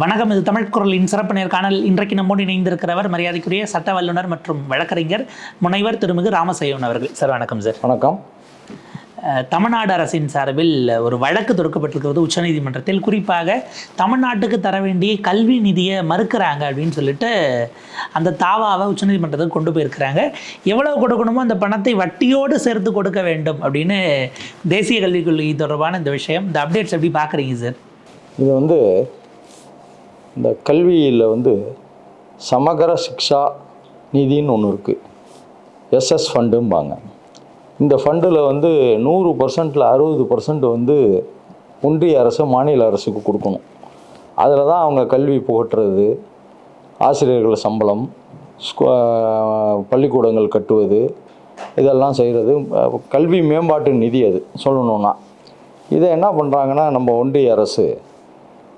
வணக்கம் இது தமிழ் குரலின் சிறப்பு நேர்காணல் இன்றைக்கு நம்மோடு இணைந்திருக்கிறவர் மரியாதைக்குரிய சட்ட வல்லுநர் மற்றும் வழக்கறிஞர் முனைவர் திருமிகு ராமசையன் அவர்கள். சார் வணக்கம் சார். வணக்கம். தமிழ்நாடு அரசின் சார்பில் ஒரு வழக்கு தொடுக்கப்பட்டிருக்கிறது உச்சநீதிமன்றத்தில். குறிப்பாக தமிழ்நாட்டுக்கு தர வேண்டிய கல்வி நிதியை மறுக்கிறாங்க அப்படின்னு சொல்லிட்டு அந்த தாவாவை உச்சநீதிமன்றத்துக்கு கொண்டு போயிருக்கிறாங்க. எவ்வளவு கொடுக்கணுமோ அந்த பணத்தை வட்டியோடு சேர்த்து கொடுக்க வேண்டும் அப்படின்னு தேசிய கல்விக் கொள்கை தொடர்பான இந்த விஷயம். இந்த அப்டேட்ஸ் எப்படி பார்க்குறீங்க சார்? இது வந்து இந்த கல்வியில் வந்து சமகர சிக்ஷா நிதின்னு ஒன்று இருக்குது எஸ்எஸ் ஃபண்டும்பாங்க இந்த ஃபண்டில் வந்து நூறு பர்சன்டில் அறுபது பர்சன்ட் வந்து ஒன்றிய அரசு மாநில அரசுக்கு கொடுக்கணும். அதில் தான் அவங்க கல்வி புகட்டுறது ஆசிரியர்கள் சம்பளம் ஸ்கூ- பள்ளிக்கூடங்கள் கட்டுவது இதெல்லாம் செய்கிறது கல்வி மேம்பாட்டு நிதி அது சொல்லணுன்னா இதை என்ன பண்ணுறாங்கன்னா நம்ம ஒன்றிய அரசு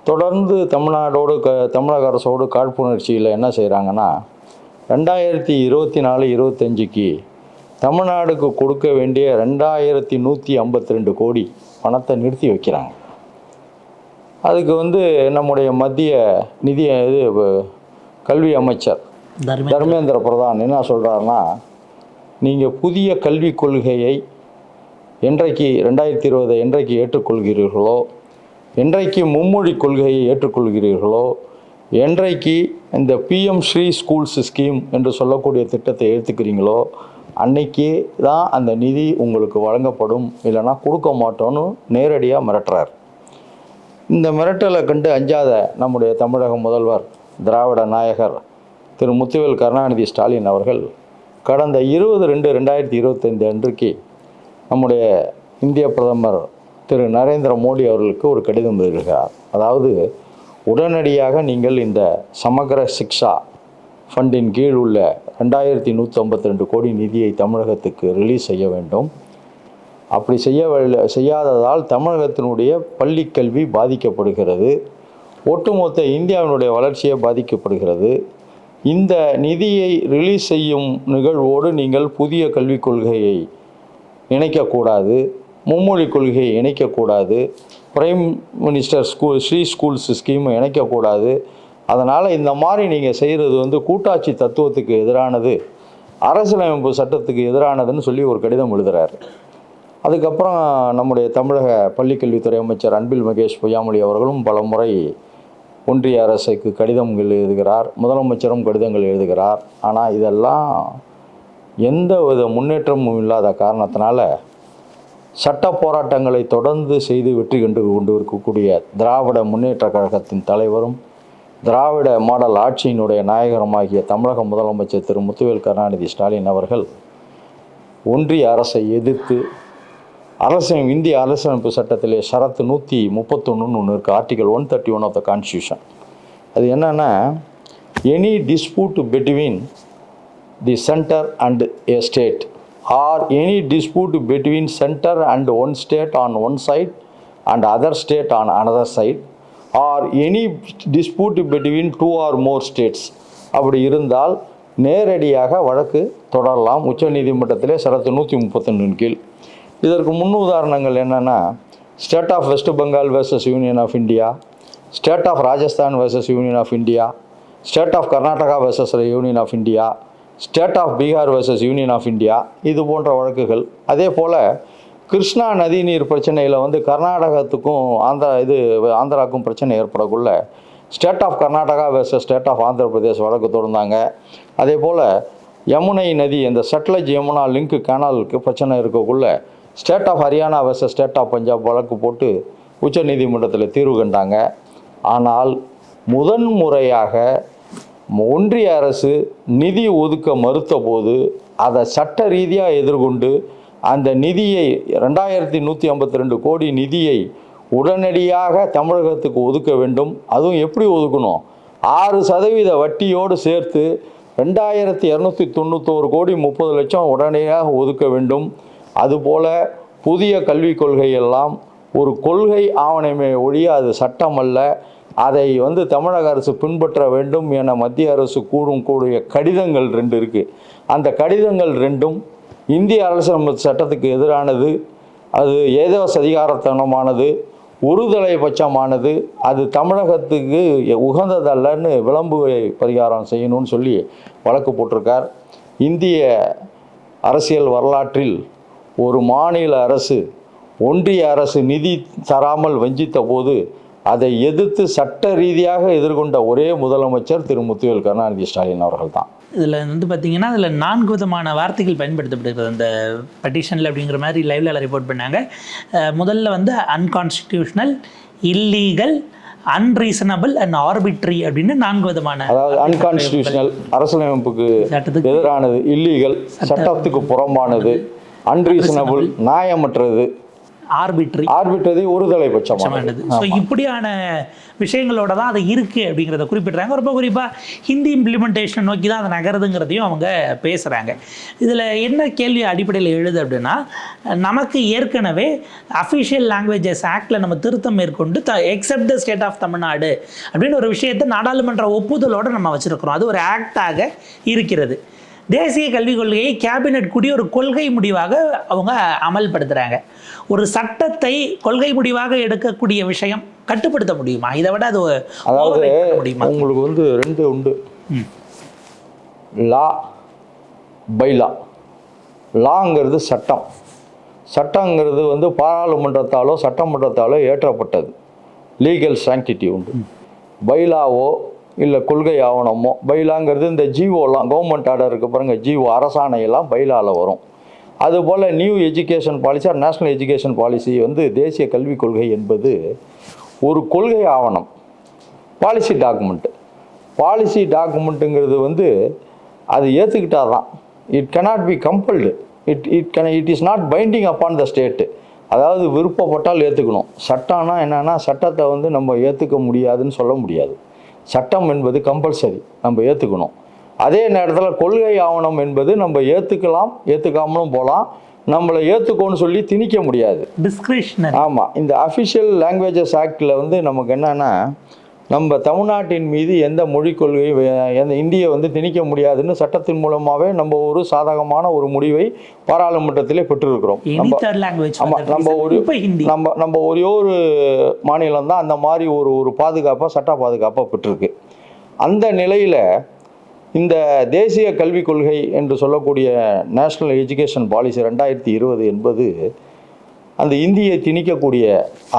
தொடர்ந்து தமிழ்நாடோடு க தமிழக அரசோடு காழ்ப்புணர்ச்சியில் என்ன செய்கிறாங்கன்னா ரெண்டாயிரத்தி இருபத்தி நாலு இருபத்தஞ்சிக்கு தமிழ்நாடுக்கு கொடுக்க வேண்டிய ரெண்டாயிரத்தி நூற்றி ஐம்பத்தி ரெண்டு கோடி பணத்தை நிறுத்தி வைக்கிறாங்க. அதுக்கு வந்து நம்முடைய மத்திய நிதி இது கல்வி அமைச்சர் தர்ம தர்மேந்திர பிரதான் என்ன சொல்கிறாருன்னா நீங்கள் புதிய கல்விக் கொள்கையை என்றைக்கு ரெண்டாயிரத்தி இருபதை என்றைக்கு ஏற்றுக்கொள்கிறீர்களோ என்றைக்கு மும்மொழி கொள்கையை ஏற்றுக்கொள்கிறீர்களோ என்றைக்கு இந்த பிஎம் ஸ்ரீ ஸ்கூல்ஸ் ஸ்கீம் என்று சொல்லக்கூடிய திட்டத்தை ஏற்றுக்கிறீங்களோ அன்னைக்கு தான் அந்த நிதி உங்களுக்கு வழங்கப்படும். இல்லைன்னா கொடுக்க மாட்டோன்னு நேரடியாக மிரட்டுறார். இந்த மிரட்டலை கண்டு அஞ்சாத நம்முடைய தமிழக முதல்வர் திராவிட நாயகர் திரு முத்துவேல் கருணாநிதி ஸ்டாலின் அவர்கள் கடந்த இருபது ரெண்டு ரெண்டாயிரத்தி இருபத்தைந்து அன்றைக்கு நம்முடைய இந்திய பிரதமர் திரு நரேந்திர மோடி அவர்களுக்கு ஒரு கடிதம் எழுதுகிறார். அதாவது உடனடியாக நீங்கள் இந்த சமகர சிக்ஷா ஃபண்டின் கீழ் உள்ள ரெண்டாயிரத்தி நூற்றி ஐம்பத்தி ரெண்டு கோடி நிதியை தமிழகத்துக்கு ரிலீஸ் செய்ய வேண்டும். அப்படி செய்ய செய்யாததால் தமிழகத்தினுடைய பள்ளி கல்வி பாதிக்கப்படுகிறது. ஒட்டுமொத்த இந்தியாவினுடைய வளர்ச்சியை பாதிக்கப்படுகிறது. இந்த நிதியை ரிலீஸ் செய்யும் நிகழ்வோடு நீங்கள் புதிய கல்விக் கொள்கையை இணைக்கக்கூடாது மும்மொழி கொள்கையை இணைக்கக்கூடாது. Prime minister school Shri schools ஸ்கீமை இணைக்கக்கூடாது. அதனால் இந்த மாதிரி நீங்கள் செய்கிறது வந்து கூட்டாட்சி தத்துவத்துக்கு எதிரானது அரசியலமைப்பு சட்டத்துக்கு எதிரானதுன்னு சொல்லி ஒரு கடிதம் எழுதுகிறார் அதுக்கப்புறம் நம்முடைய தமிழக பள்ளிக்கல்வித்துறை அமைச்சர் அன்பில் மகேஷ் பொய்யாமொழி அவர்களும் பல முறை ஒன்றிய அரசுக்கு கடிதங்கள் எழுதுகிறார் முதலமைச்சரும் கடிதங்கள் எழுதுகிறார். ஆனால் இதெல்லாம் எந்த வித முன்னேற்றமும் இல்லாத காரணத்தினால சட்ட போராட்டங்களை தொடர்ந்து செய்து வெற்றி கண்டு கொண்டு இருக்கக்கூடிய திராவிட முன்னேற்ற கழகத்தின் தலைவரும் திராவிட மாடல் ஆட்சியினுடைய நாயகருமாகிய தமிழக முதலமைச்சர் திரு. முத்துவேல் கருணாநிதி ஸ்டாலின் அவர்கள் ஒன்றிய அரசை எதிர்த்து அரசியல் இந்திய அரசியலமைப்பு சட்டத்திலே ஷரத்து நூற்றி முப்பத்தொன்றுன்னு ஒன்று இருக்குது article one thirty one of the constitution அது என்னென்னா any dispute between the centre and a state or any dispute between centre and one state on one side and other state on another side or any dispute between two or more states அப்படி இருந்தால் நேரடியாக வழக்கு தொடரலாம். உச்சநீதிமன்றத்திலே சரத்து நூற்றி முப்பத்தொன்னின் கீழ். இதற்கு முன் உதாரணங்கள் என்னென்னா state of West Bengal versus Union of India state of Rajasthan versus Union of India state of Karnataka versus Union of India state of Bihar versus Union of India இது போன்ற வழக்குகள். அதே போல் கிருஷ்ணா நதிநீர் பிரச்சனையில் வந்து கர்நாடகத்துக்கும் ஆந்திரா இது ஆந்திராவுக்கும் பிரச்சனை ஏற்படக்குள்ள state of Karnataka versus state of Andhra Pradesh வழக்கு தொடர்ந்தாங்க. அதே போல் யமுனை நதி இந்த சட்லஜ் யமுனா லிங்க் கேனாலுக்கு பிரச்சனை இருக்கக்குள்ள state of Haryana versus state of Punjab வழக்கு போட்டு உச்சநீதிமன்றத்தில் தீர்வு கண்டாங்க. ஆனால் முதன் முறையாக ஒன்றிய அரசு நிதி ஒதுக்க மறுத்த போது அதை சட்ட ரீதியாக எதிர்கொண்டு அந்த நிதியை ரெண்டாயிரத்தி நூற்றி ஐம்பத்தி ரெண்டு கோடி நிதியை உடனடியாக தமிழகத்துக்கு ஒதுக்க வேண்டும். அதுவும் எப்படி ஒதுக்கணும்? ஆறு சதவீத வட்டியோடு சேர்த்து ரெண்டாயிரத்தி இரநூத்தி தொண்ணூத்தோரு கோடி முப்பது லட்சம் உடனடியாக ஒதுக்க வேண்டும். அதுபோல் புதிய கல்விக் கொள்கையெல்லாம் ஒரு கொள்கை ஆவணமே ஒழிய அது சட்டம் அல்ல. அதை வந்து தமிழக அரசு பின்பற்ற வேண்டும் என மத்திய அரசு கூறும் கூடிய கடிதங்கள் ரெண்டு இருக்குது அந்த கடிதங்கள் ரெண்டும் இந்திய அரசியலமைப்பு சட்டத்துக்கு எதிரானது அது ஏதோ சதிகாரத்தனமானது ஒருதலை பட்சமானது அது தமிழகத்துக்கு உகந்ததல்லன்னு விளம்பு பரிகாரம் செய்யணும்னு சொல்லி வழக்கு போட்டிருக்கார். இந்திய அரசியல் வரலாற்றில் ஒரு மாநில அரசு ஒன்றிய அரசு நிதி தராமல் வஞ்சித்த போது அதை எதிர்த்து சட்ட ரீதியாக எதிர்கொண்ட ஒரே முதலமைச்சர் திரு முத்துவேல் கருணாநிதி ஸ்டாலின் அவர்கள் தான் இதில் வந்து பார்த்தீங்கன்னா அதில் நான்கு விதமான வார்த்தைகள் பயன்படுத்தப்படுகிறது. அந்த பெட்டிஷனில் அப்படிங்கிற மாதிரி லைவ்ல ரிப்போர்ட் பண்ணாங்க. முதல்ல வந்து unconstitutional illegal unreasonable and arbitrary அப்படின்னு நான்கு விதமான அதாவது அன்கான்ஸ்டியூஷனல் அரசியலமைப்புக்கு எதிரானது இல்லீகல் சட்டத்துக்கு புறம்பானது அன்ரீசனபிள் நியாயமற்றது. ஆர்பிட்ரி ஆர்பிட்டது ஒருதலை பட்சமானது. சமமானது ஸோ இப்படியான விஷயங்களோட தான் அது இருக்குது அப்படிங்கிறத குறிப்பிட்றாங்க. ரொம்ப குறிப்பாக ஹிந்தி இம்ப்ளிமெண்டேஷன் நோக்கி தான் அது நகருதுங்கிறதையும் அவங்க பேசுகிறாங்க இதில் என்ன கேள்வி அடிப்படையில் எழுது அப்படின்னா நமக்கு ஏற்கனவே அஃபிஷியல் லாங்குவேஜஸ் ஆக்டில் நம்ம திருத்தம் மேற்கொண்டு the except the state of Tamil Nadu அப்படின்னு ஒரு விஷயத்தை நாடாளுமன்ற ஒப்புதலோடு நம்ம வச்சுருக்கிறோம். அது ஒரு ஆக்டாக இருக்கிறது. தேசிய கல்விக் கொள்கையை கேபினெட் கூடி ஒரு கொள்கை முடிவாக அவங்க அமல்படுத்துகிறாங்க ஒரு சட்டத்தை கொள்கை முடிவாக எடுக்கக்கூடிய விஷயம் கட்டுப்படுத்த முடியுமா? இதை விட அது அதாவது முடியுமா? உங்களுக்கு வந்து ரெண்டு உண்டு. லா பைலா லாங்கிறது சட்டம். சட்டங்கிறது வந்து பாராளுமன்றத்தாலோ சட்டமன்றத்தாலோ ஏற்றப்பட்டது. லீகல் சாங்டிட்டி உண்டு. பைலாவோ இல்லை கொள்கை ஆவணமோ பைலாங்கிறது இந்த ஜிஓலாம் கவர்மெண்ட் ஆர்டர் இருக்கு பாருங்க ஜிஓ அரசாணையெல்லாம் பைலாவில் வரும். அதுபோல் new education policy or national education policy வந்து தேசிய கல்விக் கொள்கை என்பது ஒரு கொள்கை ஆவணம் பாலிசி டாக்குமெண்ட்டு பாலிசி டாக்குமெண்ட்டுங்கிறது வந்து அது ஏற்றுக்கிட்டா தான் it cannot be compelled it it can it is not binding upon the state அதாவது விருப்பப்பட்டால் ஏற்றுக்கணும் சட்டம்னா என்னென்னா சட்டத்தை வந்து நம்ம ஏற்றுக்க முடியாதுன்னு சொல்ல முடியாது. சட்டம் என்பது கம்பல்சரி நம்ம ஏற்றுக்கணும் அதே நேரத்தில் கொள்கை ஆவணம் என்பது நம்ம ஏற்றுக்கலாம் ஏற்றுக்காமலும் போகலாம் நம்மளை ஏற்றுக்கோன்னு சொல்லி திணிக்க முடியாது. டிஸ்கிரிப்ஷனரி ஆமாம் இந்த அஃபிஷியல் லாங்குவேஜஸ் ஆக்டில் வந்து நமக்கு என்னன்னா நம்ம தமிழ்நாட்டின் மீது எந்த மொழிக் கொள்கையும் எந்த இந்தியை வந்து திணிக்க முடியாதுன்னு சட்டத்தின் மூலமாகவே நம்ம ஒரு சாதகமான ஒரு முடிவை பாராளுமன்றத்திலே பெற்றிருக்கிறோம். நம்ம நம்ம ஒரு நம்ம நம்ம ஒரே ஒரு மாநிலம் தான் அந்த மாதிரி ஒரு ஒரு பாதுகாப்பாக சட்ட பாதுகாப்பாக பெற்றிருக்கு. அந்த நிலையில் இந்த தேசிய கல்விக் கொள்கை என்று சொல்லக்கூடிய நேஷ்னல் எஜுகேஷன் பாலிசி ரெண்டாயிரத்தி இருபது என்பது அந்த இந்தியை திணிக்கக்கூடிய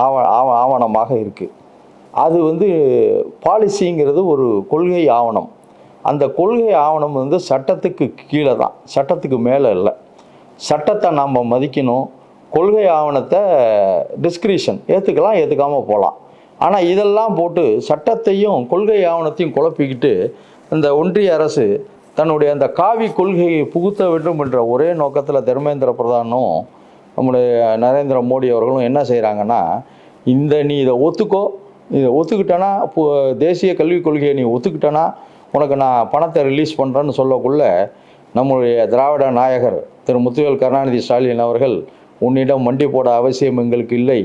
ஆவ ஆவணமாக இருக்குது அது வந்து பாலிசிங்கிறது ஒரு கொள்கை ஆவணம். அந்த கொள்கை ஆவணம் வந்து சட்டத்துக்கு கீழே தான். சட்டத்துக்கு மேலே இல்லை. சட்டத்தை நாம் மதிக்கணும். கொள்கை ஆவணத்தை டிஸ்கிரிஷன் ஏற்றுக்கலாம் ஏற்றுக்காமல் போகலாம் ஆனால் இதெல்லாம் போட்டு சட்டத்தையும் கொள்கை ஆவணத்தையும் குழப்பிக்கிட்டு இந்த ஒன்றிய அரசு தன்னுடைய அந்த காவி கொள்கையை புகுத்த வேண்டும் என்ற ஒரே நோக்கத்தில் தர்மேந்திர பிரதானும் நம்முடைய நரேந்திர மோடி அவர்களும் என்ன செய்கிறாங்கன்னா இந்த நீ இதை ஒத்துக்கோ இதை ஒத்துக்கிட்டேன்னா இப்போ தேசிய கல்விக் கொள்கையை நீ ஒத்துக்கிட்டேன்னா உனக்கு நான் பணத்தை ரிலீஸ் பண்ணுறேன்னு சொல்லக்குள்ள நம்முடைய திராவிட நாயகர் திரு முத்துவேல் கருணாநிதி ஸ்டாலின் அவர்கள் உன்னிடம் மண்டி போட அவசியம் எங்களுக்கு இல்லை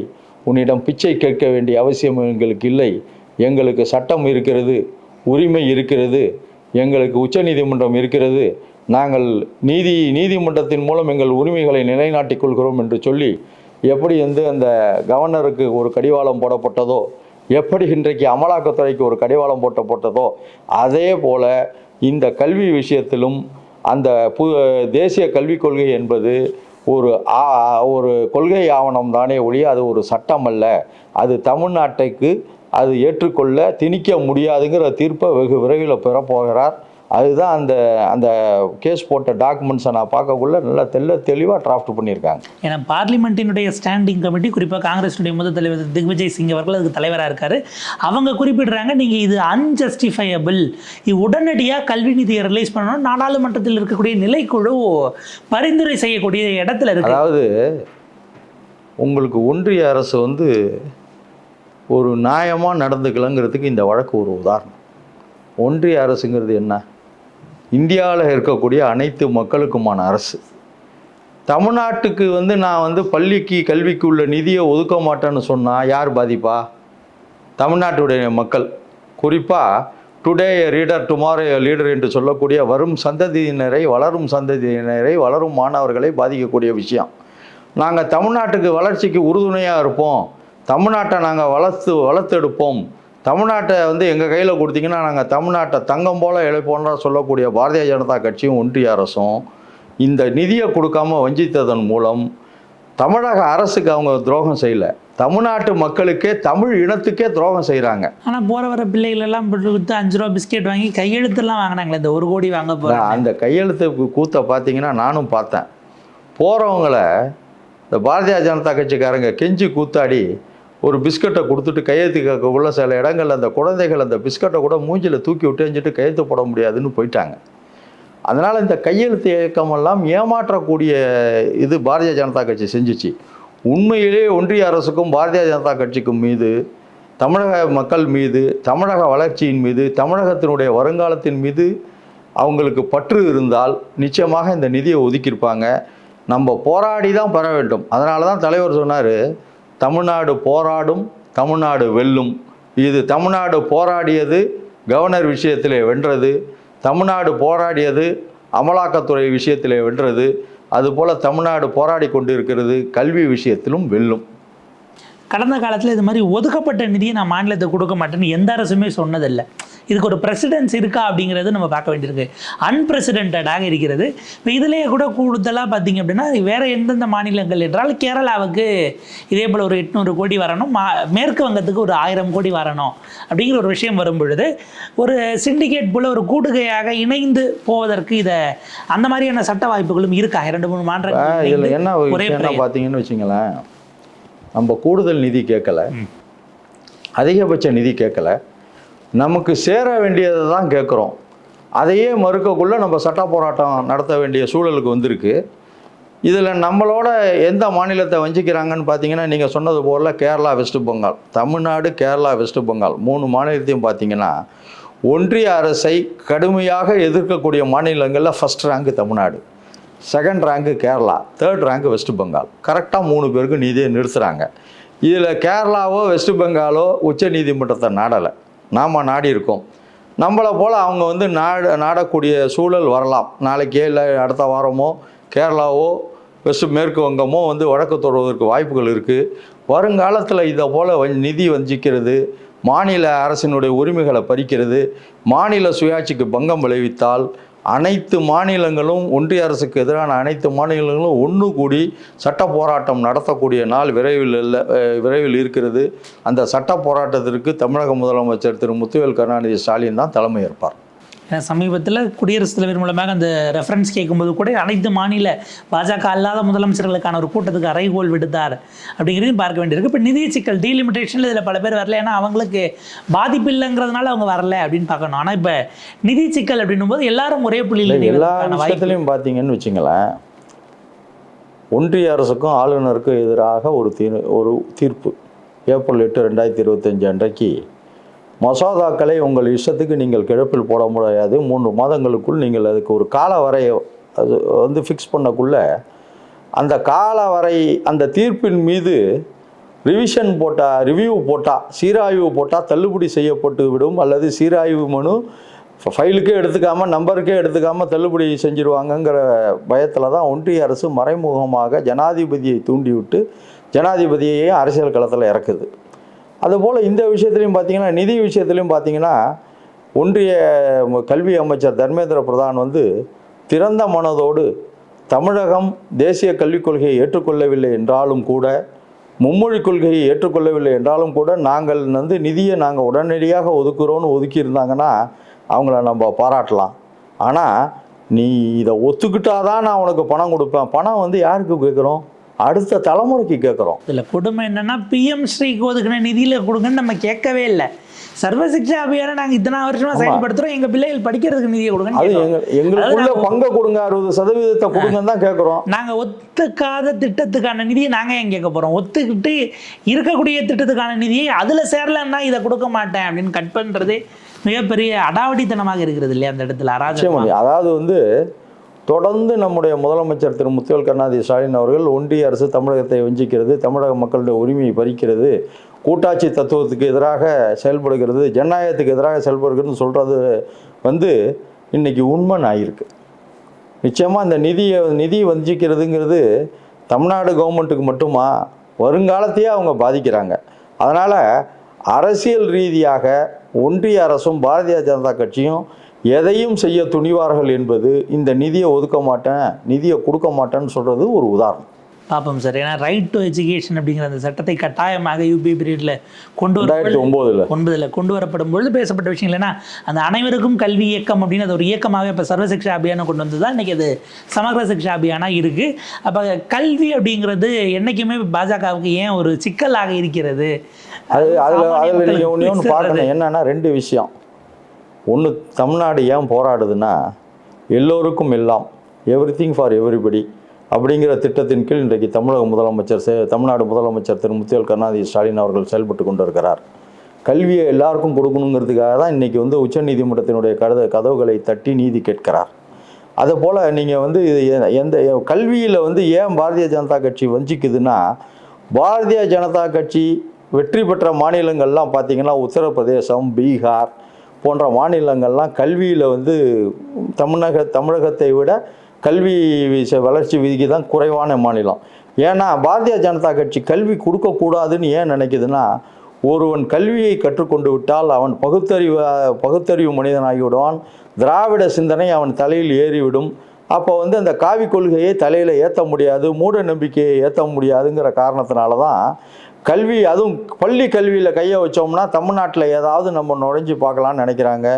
உன்னிடம் பிச்சை கேட்க வேண்டிய அவசியம் எங்களுக்கு இல்லை எங்களுக்கு சட்டம் இருக்கிறது உரிமை இருக்கிறது எங்களுக்கு உச்சநீதிமன்றம் இருக்கிறது நாங்கள் நீதி நீதிமன்றத்தின் மூலம் எங்கள் உரிமைகளை நிலைநாட்டிக் கொள்கிறோம் என்று சொல்லி எப்படி வந்து அந்த கவர்னருக்கு ஒரு கடிவாளம் போடப்பட்டதோ எப்படி இன்றைக்கு அமலாக்கத்துறைக்கு ஒரு கடிவாளம் போட்ட போட்டதோ அதே போல் இந்த கல்வி விஷயத்திலும் அந்த பு தேசிய கல்விக் கொள்கை என்பது ஒரு ஆ- ஒரு கொள்கை ஆவணம் தானே ஒழிய அது ஒரு சட்டம் அல்ல. அது தமிழ்நாட்டைக்கு அது ஏற்றுக்கொள்ள திணிக்க முடியாதுங்கிற தீர்ப்பை வெகு விரைவில் பெறப்போகிறார் அதுதான் அந்த அந்த கேஸ் போட்ட டாக்குமெண்ட்ஸை நான் பார்க்கக்குள்ள நல்லா தெல்ல தெளிவாக டிராஃப்ட் பண்ணியிருக்காங்க. ஏன்னா பார்லிமெண்ட்டினுடைய ஸ்டாண்டிங் கமிட்டி குறிப்பாக காங்கிரஸினுடைய முதல் தலைவர் திக்விஜய் சிங் அவர்கள் அதுக்கு தலைவராக இருக்காரு. அவங்க குறிப்பிடுறாங்க நீங்கள் இது அன்ஜஸ்டிஃபையபிள் இது உடனடியாக கல்வி நிதியை ரிலீஸ் பண்ணணும். நாடாளுமன்றத்தில் இருக்கக்கூடிய நிலைக்குழு பரிந்துரை செய்யக்கூடிய இடத்துல இருக்கு. அதாவது உங்களுக்கு ஒன்றிய அரசு வந்து ஒரு நியாயமாக நடந்துக்கலங்கிறதுக்கு இந்த வழக்கு ஒரு உதாரணம். ஒன்றிய அரசுங்கிறது என்ன? இந்தியாவில் இருக்கக்கூடிய அனைத்து மக்களுக்குமான அரசு. தமிழ்நாட்டுக்கு வந்து நான் வந்து பள்ளிக்கு கல்விக்கு உள்ள நிதியை ஒதுக்க மாட்டேன்னு சொன்னால் யார் பாதிப்பா? தமிழ்நாட்டுடைய மக்கள். குறிப்பாக டுடே ரீடர் டுமாரோ லீடர் என்று சொல்லக்கூடிய வரும் சந்ததியினரை வளரும் சந்ததியினரை வளரும் மாணவர்களை பாதிக்கக்கூடிய விஷயம். நாங்கள் தமிழ்நாட்டுக்கு வளர்ச்சிக்கு உறுதுணையாக இருப்போம். தமிழ்நாட்டை நாங்கள் வளர்த்து வளர்த்தெடுப்போம். தமிழ்நாட்டை வந்து எங்கள் கையில் கொடுத்தீங்கன்னா நாங்கள் தமிழ்நாட்டை தங்கம் போல இழைப்போன்ற சொல்லக்கூடிய பாரதிய ஜனதா கட்சியும் ஒன்றிய அரசும் இந்த நிதியை கொடுக்காம வஞ்சித்ததன் மூலம் தமிழக அரசுக்கு அவங்க துரோகம் செய்யலை. தமிழ்நாட்டு மக்களுக்கே தமிழ் இனத்துக்கே துரோகம் செய்கிறாங்க ஆனா போற வர பிள்ளைகள் எல்லாம் கொடுத்து அஞ்சு ரூபா பிஸ்கெட் வாங்கி கையெழுத்தெல்லாம் வாங்கினாங்களே இந்த ஒரு கோடி வாங்க போறேன் அந்த கையெழுத்து கூத்தை பார்த்தீங்கன்னா நானும் பார்த்தேன். போகிறவங்கள இந்த பாரதிய ஜனதா கட்சிக்காரங்க கெஞ்சி கூத்தாடி ஒரு பிஸ்கட்டை கொடுத்துட்டு கையெழுத்து கேட்கக்குள்ள சில இடங்கள்ல அந்த குழந்தைகள் அந்த பிஸ்கட்டை கூட மூஞ்சில் தூக்கி விட்டு எஞ்சிட்டு கையெழுத்து போட முடியாதுன்னு போயிட்டாங்க. அதனால் இந்த கையெழுத்து இயக்கமெல்லாம் ஏமாற்றக்கூடிய இது பாரதிய ஜனதா கட்சி செஞ்சுச்சு. உண்மையிலேயே ஒன்றிய அரசுக்கும் பாரதிய ஜனதா கட்சிக்கும் மீது தமிழக மக்கள் மீது தமிழக வளர்ச்சியின் மீது தமிழகத்தினுடைய வருங்காலத்தின் மீது அவங்களுக்கு பற்று இருந்தால் நிச்சயமாக இந்த நிதியை ஒதுக்கியிருப்பாங்க. நம்ம போராடி தான் பெற வேண்டும். அதனால தான் தலைவர் சொன்னார் தமிழ்நாடு போராடும் தமிழ்நாடு வெல்லும். இது தமிழ்நாடு போராடியது கவர்னர் விஷயத்திலே வென்றது தமிழ்நாடு போராடியது அமலாக்கத்துறை விஷயத்திலே வென்றது அதுபோல் தமிழ்நாடு போராடி கொண்டிருக்கிறது கல்வி விஷயத்திலும் வெல்லும். கடந்த காலத்தில் இது மாதிரி ஒதுக்கப்பட்ட நிதியை நான் மாநிலத்துக்கு கொடுக்க மாட்டேன்னு எந்த அரசுமே சொன்னதில்லை. இதுக்கு ஒரு பிரசிடென்ஸ் இருக்கா அப்படிங்கிறது நம்ம பார்க்க வேண்டியிருக்கு. அன்பிரசிடென்டடாக இருக்கிறது. இப்போ இதுலேயே கூட கூடுதலாக பார்த்தீங்க அப்படின்னா வேற எந்தெந்த மாநிலங்கள் என்றால் கேரளாவுக்கு இதே போல் ஒரு எட்நூறு கோடி வரணும். மா மேற்கு வங்கத்துக்கு ஒரு ஆயிரம் கோடி வரணும் அப்படிங்கிற ஒரு விஷயம் வரும் பொழுது ஒரு சிண்டிகேட் போல ஒரு கூடுகையாக இணைந்து போவதற்கு இதை அந்த மாதிரியான சட்ட வாய்ப்புகளும் இருக்கா? இரண்டு மூணு இதில் என்ன ஒரு. பார்த்தீங்கன்னு வச்சுங்களேன் நம்ம கூடுதல் நிதி கேட்கல அதிகபட்ச நிதி கேட்கல நமக்கு சேர வேண்டியதை தான் கேட்குறோம். அதையே மறுக்கக்குள்ளே நம்ம சட்ட போராட்டம் நடத்த வேண்டிய சூழலுக்கு வந்திருக்கு. இதில் நம்மளோட எந்த மாநிலத்தை வஞ்சிக்கிறாங்கன்னு பார்த்தீங்கன்னா நீங்கள் சொன்னது போல் Kerala West Bengal. Tamil Nadu Kerala West Bengal. மூணு மாநிலத்தையும் பார்த்தீங்கன்னா ஒன்றிய அரசை கடுமையாக எதிர்க்கக்கூடிய மாநிலங்களில் first rank Tamil Nadu. Second rank Kerala. Third rank West Bengal. கரெக்டாக மூணு பேருக்கு நீதியை நிறுத்துகிறாங்க இதில் கேரளாவோ வெஸ்ட் பெங்காலோ உச்ச நீதிமன்றத்தை நாடலை. நாம் நாடி இருக்கோம். நம்மளை போல் அவங்க வந்து நாட நாடக்கூடிய சூழல் வரலாம். நாளைக்கே இல்லை அடுத்த வாரமோ கேரளாவோ வெஸ்ட் மேற்கு வங்கமோ வந்து வழக்கு தொடர்வதற்கு வாய்ப்புகள் இருக்குது வருங்காலத்தில் இதை போல் நிதி வஞ்சிக்கிறது மாநில அரசினுடைய உரிமைகளை பறிக்கிறது மாநில சுயாட்சிக்கு பங்கம் விளைவித்தால் அனைத்து மாநிலங்களும் ஒன்றிய அரசுக்கு எதிரான அனைத்து மாநிலங்களும் ஒன்று கூடி சட்ட போராட்டம் நடத்தக்கூடிய நாள் விரைவில் இல்லை விரைவில் இருக்கிறது. அந்த சட்ட போராட்டத்திற்கு தமிழக முதலமைச்சர் திரு முத்துவேல் கருணாநிதி ஸ்டாலின் தான் தலைமை ஏற்பார். சமீபத்தில் குடியரசுத் தலைவர் மூலமாக அந்த ரெஃபரன்ஸ் கேட்கும்போது கூட அனைத்து மாநில பாஜக அல்லாத முதலமைச்சர்களுக்கான ஒரு கூட்டத்துக்கு அறைகோல் விடுத்தார் அப்படிங்கிறதையும் பார்க்க வேண்டியிருக்கு. இப்போ நிதி சிக்கல் டீலிமிட்டேஷனில் இதில் பல பேர் வரல. ஏன்னா அவங்களுக்கு பாதிப்பு இல்லைங்கிறதுனால அவங்க வரல அப்படின்னு பார்க்கணும். ஆனால் இப்போ நிதி சிக்கல் அப்படின்னும் போது எல்லாரும் ஒரே புள்ளியில் எல்லா விஷயத்துலையும் பார்த்தீங்கன்னு வச்சுங்களேன் ஒன்றிய அரசுக்கும் ஆளுநருக்கும் எதிராக ஒரு தீர் ஒரு தீர்ப்பு. ஏப்ரல் எட்டு ரெண்டாயிரத்தி இருபத்தஞ்சு அன்றைக்கு மசோதாக்களை உங்கள் இஷ்டத்துக்கு நீங்கள் கிழப்பில் போட முடியாது. மூன்று மாதங்களுக்குள் நீங்கள் அதுக்கு ஒரு கால வரைய அது வந்து ஃபிக்ஸ் பண்ணக்குள்ள அந்த கால வரை அந்த தீர்ப்பின் மீது ரிவிஷன் போட்டால் ரிவ்யூ போட்டால் சீராய்வு போட்டால் தள்ளுபடி செய்யப்பட்டு விடும். அல்லது சீராய்வு மனு ஃபைலுக்கே எடுத்துக்காமல் நம்பருக்கே எடுத்துக்காமல் தள்ளுபடி செஞ்சிருவாங்கங்கிற பயத்தில் தான் ஒன்றிய அரசு மறைமுகமாக ஜனாதிபதியை தூண்டிவிட்டு ஜனாதிபதியையே அரசியல் களத்தில் இறக்குது. அதுபோல் இந்த விஷயத்துலையும் பார்த்தீங்கன்னா நிதி விஷயத்துலையும் பார்த்தீங்கன்னா ஒன்றிய கல்வி அமைச்சர் தர்மேந்திர பிரதான் வந்து திறந்த மனதோடு தமிழகம் தேசிய கல்விக் கொள்கையை ஏற்றுக்கொள்ளவில்லை என்றாலும் கூட மும்மொழி கொள்கையை ஏற்றுக்கொள்ளவில்லை என்றாலும் கூட நாங்கள் வந்து நிதியை நாங்கள் உடனடியாக ஒதுக்குறோன்னு ஒதுக்கியிருந்தாங்கன்னா அவங்கள நம்ம பாராட்டலாம். ஆனால் நீ இதை ஒத்துக்கிட்டாதான் நான் உனக்கு பணம் கொடுப்பேன். பணம் வந்து யாருக்கு கேட்குறோம்? அடுத்த தலைமுறைக்கு கேட்குறோம் இதில் கொடுமை என்னன்னா பிஎம் ஸ்ரீக்கு ஒதுக்கின நிதியில் கொடுங்கன்னு நம்ம கேட்கவே இல்லை. சர்வ சிக்ஷா அபியானை நாங்கள் இத்தனை வருஷமா செயல்படுத்துகிறோம் எங்கள் பிள்ளைகள் படிக்கிறதுக்கு நிதியை கொடுங்கன்னு அது எங்களுக்குள்ள பங்கை கொடுங்க அறுபது சதவீதத்தை கொடுங்கன்னு தான் கேட்குறோம் நாங்க ஒத்துக்காத திட்டத்துக்கான நிதியை நாங்க ஏன் கேட்க போறோம்? ஒத்துக்கிட்டு இருக்கக்கூடிய திட்டத்துக்கான நிதியை அதுல சேரலன்னா இதை கொடுக்க மாட்டேன் அப்படின்னு கட் பண்றது மிகப்பெரிய அடாவடித்தனமாக இருக்கிறது இல்லையா அந்த இடத்துல அராஜகம்? அதாவது வந்து தொடர்ந்து நம்முடைய முதலமைச்சர் திரு முத்துவேல் கருணாநிதி ஸ்டாலின் அவர்கள் ஒன்றிய அரசு தமிழகத்தை வஞ்சிக்கிறது தமிழக மக்களுடைய உரிமையை பறிக்கிறது கூட்டாட்சி தத்துவத்துக்கு எதிராக செயல்படுகிறது ஜனநாயகத்துக்கு எதிராக செயல்படுகிறதுன்னு சொல்கிறது வந்து இன்றைக்கி உண்மை ஆகியிருக்கு நிச்சயமாக இந்த நிதியை நிதி வஞ்சிக்கிறதுங்கிறது தமிழ்நாடு கவர்மெண்ட்டுக்கு மட்டுமா? வருங்காலத்தையே அவங்க பாதிக்கிறாங்க. அதனால் அரசியல் ரீதியாக ஒன்றிய அரசும் பாரதிய ஜனதா கட்சியும் எதையும் செய்ய துணிவார்கள் என்பது இந்த நிதியை ஒதுக்க மாட்டேன் நிதியை கொடுக்க மாட்டேன்னு சொல்கிறது ஒரு உதாரணம். பார்ப்போம் சார். ஏன்னா ரைட் டு எஜுகேஷன் அப்படிங்கிற அந்த சட்டத்தை கட்டாயமாக யூபி பீரியடில் கொண்டு வர ஒம்போதில். ஒன்பதில் கொண்டு வரப்படும் பொழுது பேசப்பட்ட விஷயம் இல்லைன்னா அந்த அனைவருக்கும் கல்வி இயக்கம் அப்படின்னு அது ஒரு இயக்கமாகவே இப்போ சர்வசிக்ஷா அபியானம் கொண்டு வந்து தான் இன்றைக்கி அது சமக்ர சிக்ஷா அபியானாக இருக்குது அப்போ கல்வி அப்படிங்கிறது என்றைக்குமே பாஜகவுக்கு ஏன் ஒரு சிக்கலாக இருக்கிறது? அது அதில் அதில் நீங்கள் ஒன்று. பார்க்கணும். என்னன்னா ரெண்டு விஷயம். ஒன்று தமிழ்நாடு ஏன் போராடுதுன்னா எல்லோருக்கும் எல்லாம் எவ்ரி திங் ஃபார் எவ்ரிபடி அப்படிங்கிற திட்டத்தின் கீழ் இன்றைக்கு தமிழக முதலமைச்சர் செ- தமிழ்நாடு முதலமைச்சர் திரு முத்தியல் கருணாநிதி ஸ்டாலின் அவர்கள் செயல்பட்டு கொண்டிருக்கிறார். கல்வியை எல்லாருக்கும் கொடுக்கணுங்கிறதுக்காக தான் இன்றைக்கி வந்து உச்சநீதிமன்றத்தினுடைய கத கதவுகளை தட்டி நீதி கேட்கிறார். அதுபோல் நீங்கள் வந்து இது எ- எந்த கல்வியில் வந்து ஏன் பாரதிய ஜனதா கட்சி வஞ்சிக்குதுன்னா பாரதிய ஜனதா கட்சி வெற்றி பெற்ற மாநிலங்கள்லாம் பார்த்தீங்கன்னா உத்தரப்பிரதேசம் பீகார் போன்ற மாநிலங்கள்லாம் கல்வியில் வந்து தமிழக தமிழகத்தை விட கல்வி வளர்ச்சி விதிக்கு தான் குறைவான மாநிலம். ஏன்னா பாரதிய ஜனதா கட்சி கல்வி கொடுக்கக்கூடாதுன்னு ஏன் நினைக்குதுன்னா ஒருவன் கல்வியை கற்றுக்கொண்டு விட்டால் அவன் பகுத்தறிவு பகுத்தறிவு மனிதனாகிவிடுவான். திராவிட சிந்தனை அவன் தலையில் ஏறிவிடும். அப்போ வந்து அந்த காவி கொள்கையை தலையில் ஏற்ற முடியாது மூட நம்பிக்கையை ஏற்ற முடியாதுங்கிற காரணத்தினால தான் கல்வி அதுவும் பள்ளி கல்வியில் கையை வச்சோம்னா தமிழ்நாட்டில் ஏதாவது நம்ம நுழைஞ்சு பார்க்கலான்னு நினைக்கிறாங்க.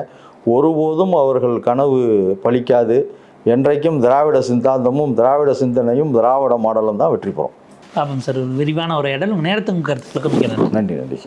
ஒருபோதும் அவர்கள் கனவு பலிக்காது என்றைக்கும் திராவிட சித்தாந்தமும் திராவிட சிந்தனையும் திராவிட மாடலும் தான் வெற்றி பெறும். பார்ப்போம் சார். விரிவான ஒரு இடம் நேரத்துக்கும் கருத்துக்களுக்கும் நன்றி. நன்றி